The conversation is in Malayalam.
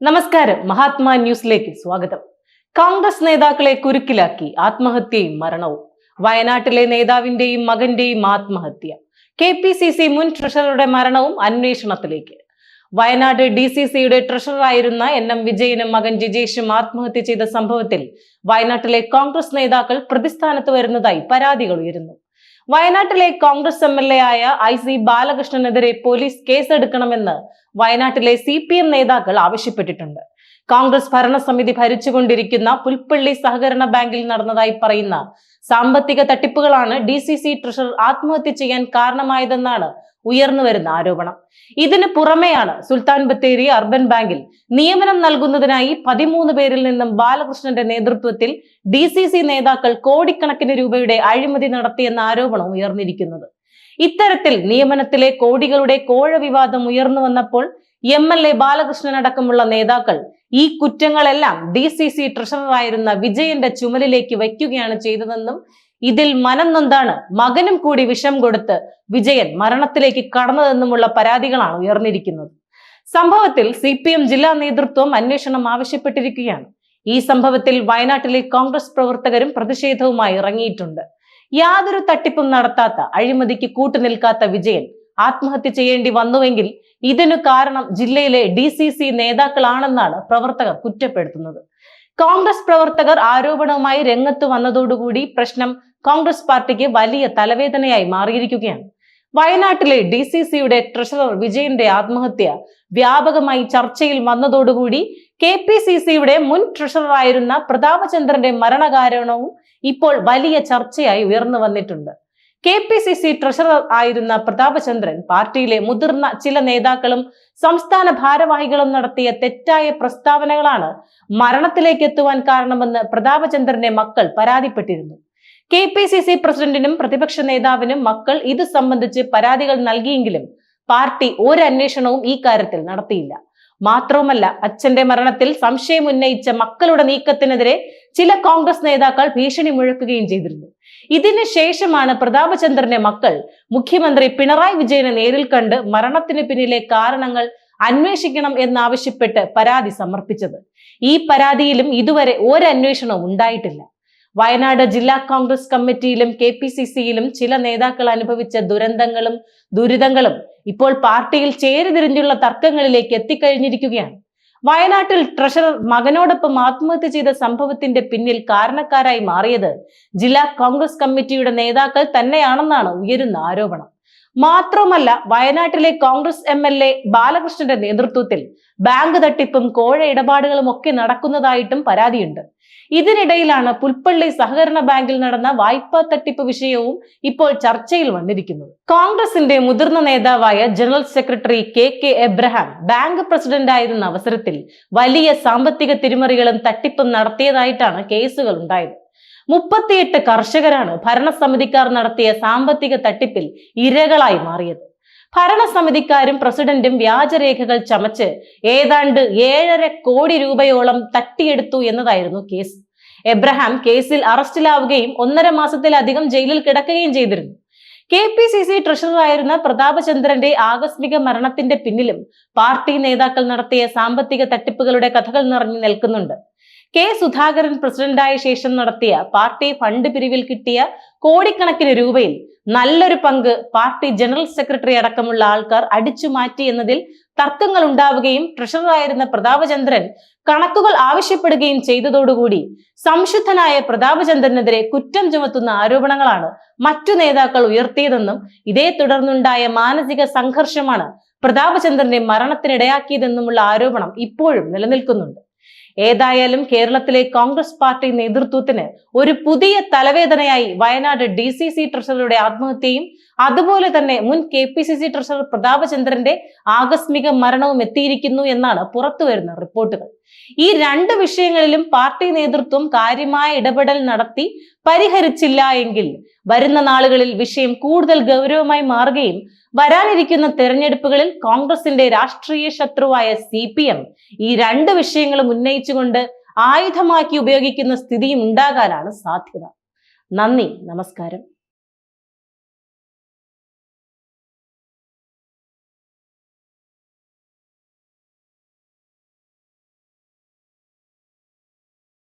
നമസ്കാരം. മഹാത്മാ ന്യൂസിലേക്ക് സ്വാഗതം. കോൺഗ്രസ് നേതാക്കളെ കുരുക്കിലാക്കി ആത്മഹത്യയും മരണവും. വയനാട്ടിലെ നേതാവിന്റെയും മകന്റെയും ആത്മഹത്യ. കെ പി സി സി മുൻ ട്രഷററുടെ മരണവും അന്വേഷണത്തിലേക്ക്. വയനാട് ഡി സി സിയുടെ ട്രഷററായിരുന്ന എൻ എം വിജയനും മകൻ ജിജേഷും ആത്മഹത്യ ചെയ്ത സംഭവത്തിൽ വയനാട്ടിലെ കോൺഗ്രസ് നേതാക്കൾ പ്രതിസ്ഥാനത്ത് വരുന്നതായി പരാതികൾ ഉയരുന്നു. വയനാട്ടിലെ കോൺഗ്രസ് എം എൽ എ ആയ ഐ സി ബാലകൃഷ്ണനെതിരെ പോലീസ് കേസെടുക്കണമെന്ന് വയനാട്ടിലെ സി പി എം നേതാക്കൾ ആവശ്യപ്പെട്ടിട്ടുണ്ട്. കോൺഗ്രസ് ഭരണസമിതി ഭരിച്ചുകൊണ്ടിരിക്കുന്ന പുൽപ്പള്ളി സഹകരണ ബാങ്കിൽ നടന്നതായി പറയുന്ന സാമ്പത്തിക തട്ടിപ്പുകളാണ് ഡി സി സി ട്രഷറർ ആത്മഹത്യ ചെയ്യാൻ കാരണമായതെന്നാണ് ഉയർന്നു വരുന്ന ആരോപണം. ഇതിന് പുറമെയാണ് സുൽത്താൻ ബത്തേരി അർബൻ ബാങ്കിൽ നിയമനം നൽകുന്നതിനായി പതിമൂന്ന് പേരിൽ നിന്നും ബാലകൃഷ്ണന്റെ നേതൃത്വത്തിൽ ഡി നേതാക്കൾ കോടിക്കണക്കിന് രൂപയുടെ അഴിമതി നടത്തിയെന്ന ആരോപണം ഉയർന്നിരിക്കുന്നത്. ഇത്തരത്തിൽ നിയമനത്തിലെ കോടികളുടെ കോഴ വിവാദം ഉയർന്നു വന്നപ്പോൾ എം എൽ എ ബാലകൃഷ്ണൻ അടക്കമുള്ള നേതാക്കൾ ഈ കുറ്റങ്ങളെല്ലാം ഡി സി സി ട്രഷററായിരുന്ന വിജയന്റെ ചുമലിലേക്ക് വയ്ക്കുകയാണ് ചെയ്തതെന്നും ഇതിൽ മനം നൊന്താണ് മകനും കൂടി വിഷം കൊടുത്ത് വിജയൻ മരണത്തിലേക്ക് കടന്നതെന്നുമുള്ള പരാതികളാണ് ഉയർന്നിരിക്കുന്നത്. സംഭവത്തിൽ സി പി എം ജില്ലാ നേതൃത്വം അന്വേഷണം ആവശ്യപ്പെട്ടിരിക്കുകയാണ്. ഈ സംഭവത്തിൽ വയനാട്ടിലെ കോൺഗ്രസ് പ്രവർത്തകരും പ്രതിഷേധവുമായി ഇറങ്ങിയിട്ടുണ്ട്. യാതൊരു തട്ടിപ്പും നടത്താത്ത അഴിമതിക്ക് കൂട്ടുനിൽക്കാത്ത വിജയൻ ആത്മഹത്യ ചെയ്യേണ്ടി വന്നുവെങ്കിൽ ഇതിനു കാരണം ജില്ലയിലെ ഡി സി സി നേതാക്കളാണെന്നാണ് പ്രവർത്തകർ കുറ്റപ്പെടുത്തുന്നത്. കോൺഗ്രസ് പ്രവർത്തകർ ആരോപണവുമായി രംഗത്ത് വന്നതോടുകൂടി പ്രശ്നം കോൺഗ്രസ് പാർട്ടിക്ക് വലിയ തലവേദനയായി മാറിയിരിക്കുകയാണ്. വയനാട്ടിലെ ഡി സി സിയുടെ ട്രഷറർ വിജയന്റെ ആത്മഹത്യ വ്യാപകമായി ചർച്ചയിൽ വന്നതോടുകൂടി കെ പി സി സിയുടെ മുൻ ട്രഷററായിരുന്ന പ്രതാപചന്ദ്രന്റെ മരണകാരണവും ഇപ്പോൾ വലിയ ചർച്ചയായി ഉയർന്നു വന്നിട്ടുണ്ട്. K P C C treasurer ആയിരുന്ന പ്രതാപചന്ദ്രൻ പാർട്ടിയിലെ മുതിർന്ന ചില നേതാക്കളും സംസ്ഥാന ഭാരവാഹികളും നടത്തിയ തെറ്റായ പ്രസ്താവനകളാണ് മരണത്തിലേക്ക് എത്തുവാൻ കാരണമെന്ന് പ്രതാപചന്ദ്രന്റെ മക്കൾ പരാതിപ്പെട്ടിരുന്നു. കെ പി സി സി പ്രസിഡന്റിനും പ്രതിപക്ഷ നേതാവിനും മക്കൾ ഇത് സംബന്ധിച്ച് പരാതികൾ നൽകിയെങ്കിലും പാർട്ടി ഒരു അന്വേഷണവും ഈ കാര്യത്തിൽ നടത്തിയില്ല. മാത്രവുമല്ല അച്ഛന്റെ മരണത്തിൽ സംശയം ഉന്നയിച്ച മക്കളുടെ നീക്കത്തിനെതിരെ ചില കോൺഗ്രസ് നേതാക്കൾ ഭീഷണി മുഴക്കുകയും ചെയ്തിരുന്നു. ഇതിന് ശേഷമാണ് പ്രതാപചന്ദ്രന്റെ മക്കൾ മുഖ്യമന്ത്രി പിണറായി വിജയനെ നേരിൽ കണ്ട് മരണത്തിന് പിന്നിലെ കാരണങ്ങൾ അന്വേഷിക്കണം എന്നാവശ്യപ്പെട്ട് പരാതി സമർപ്പിച്ചത്. ഈ പരാതിയിലും ഇതുവരെ ഒരന്വേഷണവും ഉണ്ടായിട്ടില്ല. വയനാട് ജില്ലാ കോൺഗ്രസ് കമ്മിറ്റിയിലും കെ പി സി സിയിലും ചില നേതാക്കൾ അനുഭവിച്ച ദുരന്തങ്ങളും ദുരിതങ്ങളും ഇപ്പോൾ പാർട്ടിയിൽ ചേരിതിരിഞ്ഞുള്ള തർക്കങ്ങളിലേക്ക് എത്തിക്കഴിഞ്ഞിരിക്കുകയാണ്. വയനാട്ടിൽ ട്രഷറർ മകനോടൊപ്പം ആത്മഹത്യ ചെയ്ത സംഭവത്തിന്റെ പിന്നിൽ കാരണക്കാരായി മാറിയത് ജില്ലാ കോൺഗ്രസ് കമ്മിറ്റിയുടെ നേതാക്കൾ തന്നെയാണെന്നാണ് ഉയരുന്ന ആരോപണം. മാത്രമല്ല വയനാട്ടിലെ കോൺഗ്രസ് എം എൽ എ ബാലകൃഷ്ണന്റെ നേതൃത്വത്തിൽ ബാങ്ക് തട്ടിപ്പും കോഴ ഇടപാടുകളും ഒക്കെ നടക്കുന്നതായിട്ടും പരാതിയുണ്ട്. ഇതിനിടയിലാണ് പുൽപ്പള്ളി സഹകരണ ബാങ്കിൽ നടന്ന വായ്പാ തട്ടിപ്പ് വിഷയവും ഇപ്പോൾ ചർച്ചയിൽ വന്നിരിക്കുന്നത്. കോൺഗ്രസിന്റെ മുതിർന്ന നേതാവായ general secretary K K Abraham bank president ആയിരുന്ന അവസരത്തിൽ വലിയ സാമ്പത്തിക തിരിമറികളും തട്ടിപ്പും നടത്തിയതായിട്ടാണ് കേസുകൾ ഉണ്ടായത്. മുപ്പത്തിയെട്ട് കർഷകരാണ് ഭരണസമിതിക്കാർ നടത്തിയ സാമ്പത്തിക തട്ടിപ്പിൽ ഇരകളായി മാറിയത്. ഭരണസമിതിക്കാരും പ്രസിഡന്റും വ്യാജരേഖകൾ ചമച്ച് ഏതാണ്ട് ഏഴര കോടി രൂപയോളം തട്ടിയെടുത്തു എന്നതായിരുന്നു കേസ്. എബ്രഹാം കേസിൽ അറസ്റ്റിലാവുകയും ഒന്നര മാസത്തിലധികം ജയിലിൽ കിടക്കുകയും ചെയ്തിരുന്നു. കെ പി സി സി ട്രഷററായിരുന്ന പ്രതാപചന്ദ്രന്റെ ആകസ്മിക മരണത്തിന്റെ പിന്നിലും പാർട്ടി നേതാക്കൾ നടത്തിയ സാമ്പത്തിക തട്ടിപ്പുകളുടെ കഥകൾ നിറഞ്ഞു നിൽക്കുന്നുണ്ട്. കെ സുധാകരൻ പ്രസിഡന്റായ ശേഷം നടത്തിയ പാർട്ടി ഫണ്ട് പിരിവിൽ കിട്ടിയ കോടിക്കണക്കിന് രൂപയിൽ നല്ലൊരു പങ്ക് പാർട്ടി ജനറൽ സെക്രട്ടറി അടക്കമുള്ള ആൾക്കാർ അടിച്ചു മാറ്റി എന്നതിൽ തർക്കങ്ങൾ ഉണ്ടാവുകയും ട്രഷററായിരുന്ന പ്രതാപചന്ദ്രൻ കണക്കുകൾ ആവശ്യപ്പെടുകയും ചെയ്തതോടുകൂടി സംശുദ്ധനായ പ്രതാപചന്ദ്രനെതിരെ കുറ്റം ചുമത്തുന്ന ആരോപണങ്ങളാണ് മറ്റു നേതാക്കൾ ഉയർത്തിയതെന്നും ഇതേ തുടർന്നുണ്ടായ മാനസിക സംഘർഷമാണ് പ്രതാപചന്ദ്രന്റെ മരണത്തിനിടയാക്കിയതെന്നുമുള്ള ആരോപണം ഇപ്പോഴും നിലനിൽക്കുന്നുണ്ട്. ഏതായാലും കേരളത്തിലെ കോൺഗ്രസ് പാർട്ടി നേതൃത്വത്തിന് ഒരു പുതിയ തലവേദനയായി വയനാട് ഡി സി സി ട്രഷററുടെ ആത്മഹത്യയും അതുപോലെ തന്നെ മുൻ K P C C treasurer പ്രതാപചന്ദ്രന്റെ ആകസ്മിക മരണവും എത്തിയിരിക്കുന്നു എന്നാണ് പുറത്തുവരുന്ന റിപ്പോർട്ടുകൾ. ഈ രണ്ട് വിഷയങ്ങളിലും പാർട്ടി നേതൃത്വം കാര്യമായ ഇടപെടൽ നടത്തി പരിഹരിച്ചില്ല എങ്കിൽ വരുന്ന നാളുകളിൽ വിഷയം കൂടുതൽ ഗൗരവമായി മാറുകയും വരാനിരിക്കുന്ന തെരഞ്ഞെടുപ്പുകളിൽ കോൺഗ്രസിന്റെ രാഷ്ട്രീയ ശത്രുവായ സി പി എം ഈ രണ്ട് വിഷയങ്ങളും ഉന്നയിച്ചുകൊണ്ട് ആയുധമാക്കി ഉപയോഗിക്കുന്ന സ്ഥിതിയും ഉണ്ടാകാനാണ് സാധ്യത. നന്ദി നമസ്കാരം.